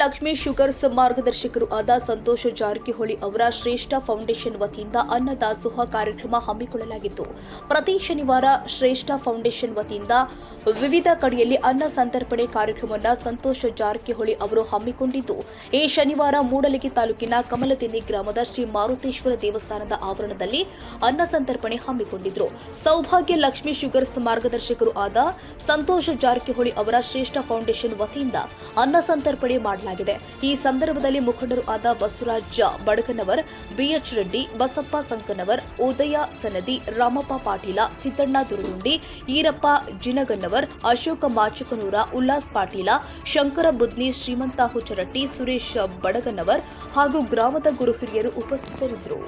Lakshmi sugars ಮಾರ್ಗದರ್ಶಕರು ಆದ ಸಂತೋಷ್ ಜಾರಕಿಹೊಳಿ ಅವರ ಶ್ರೇಷ್ಠ ಫೌಂಡೇಶನ್ ವತಿಯಿಂದ ಅನ್ನದಾಸೋಹ ಕಾರ್ಯಕ್ರಮ ಹಮ್ಮಿಕೊಳ್ಳಲಾಗಿತ್ತು. ಪ್ರತಿ ಶನಿವಾರ ಶ್ರೇಷ್ಠ ಫೌಂಡೇಶನ್ ವತಿಯಿಂದ ವಿವಿಧ ಕಡೆಯಲ್ಲಿ ಅನ್ನ ಸಂತರ್ಪಣೆ ಕಾರ್ಯಕ್ರಮವನ್ನು ಸಂತೋಷ್ ಜಾರಕಿಹೊಳಿ ಅವರು ಹಮ್ಮಿಕೊಂಡಿದ್ದು, ಈ ಶನಿವಾರ ಮೂಡಲಗಿ ತಾಲೂಕಿನ ಕಮಲತಿನ್ನಿ ಗ್ರಾಮದ ಶ್ರೀ ಮಾರುತೇಶ್ವರ ದೇವಸ್ಥಾನದ ಆವರಣದಲ್ಲಿ ಅನ್ನ ಸಂತರ್ಪಣೆ ಹಮ್ಮಿಕೊಂಡಿದ್ರು. ಸೌಭಾಗ್ಯ ಲಕ್ಷ್ಮಿ ಶುಗರ್ಸ್ ಮಾರ್ಗದರ್ಶಕರು ಆದ ಸಂತೋಷ್ ಜಾರಕಿಹೊಳಿ ಅವರ ಶ್ರೇಷ್ಠ ಫೌಂಡೇಶನ್ ವತಿಯಿಂದ ಅನ್ನ ಸಂತರ್ಪಣೆ ಮಾಡಲಾಗಿದೆ. ಈ ಸಂದರ್ಭದಲ್ಲಿ ಮುಖಂಡರು ಆದ ಬಸವರಾಜ ಬಡಕನವರ್, ಬಿಎಚ್ ರೆಡ್ಡಿ, ಬಸಪ್ಪ ಸಂಕನವರ್, ಉದಯ ಸನದಿ, ರಾಮಪ್ಪ ಪಾಟೀಲ, ಸಿದ್ದಣ್ಣ ದುರುಗುಂಡಿ, ಈರಪ್ಪ ಜಿನಗನ್ನವರ್ ಅಶೋಕ ಮಾಚಕನೂರ, ಉಲ್ಲಾಸ್ ಪಾಟೀಲ, ಶಂಕರ ಬುದ್ನಿ, ಶ್ರೀಮಂತ ಹುಚರಟ್ಟಿ ಸುರೇಶ್ ಬಡಗನ್ನವರ್ ಹಾಗೂ ಗ್ರಾಮದ ಗುರು ಹಿರಿಯರು ಉಪಸ್ಥಿತರಿದ್ದರು.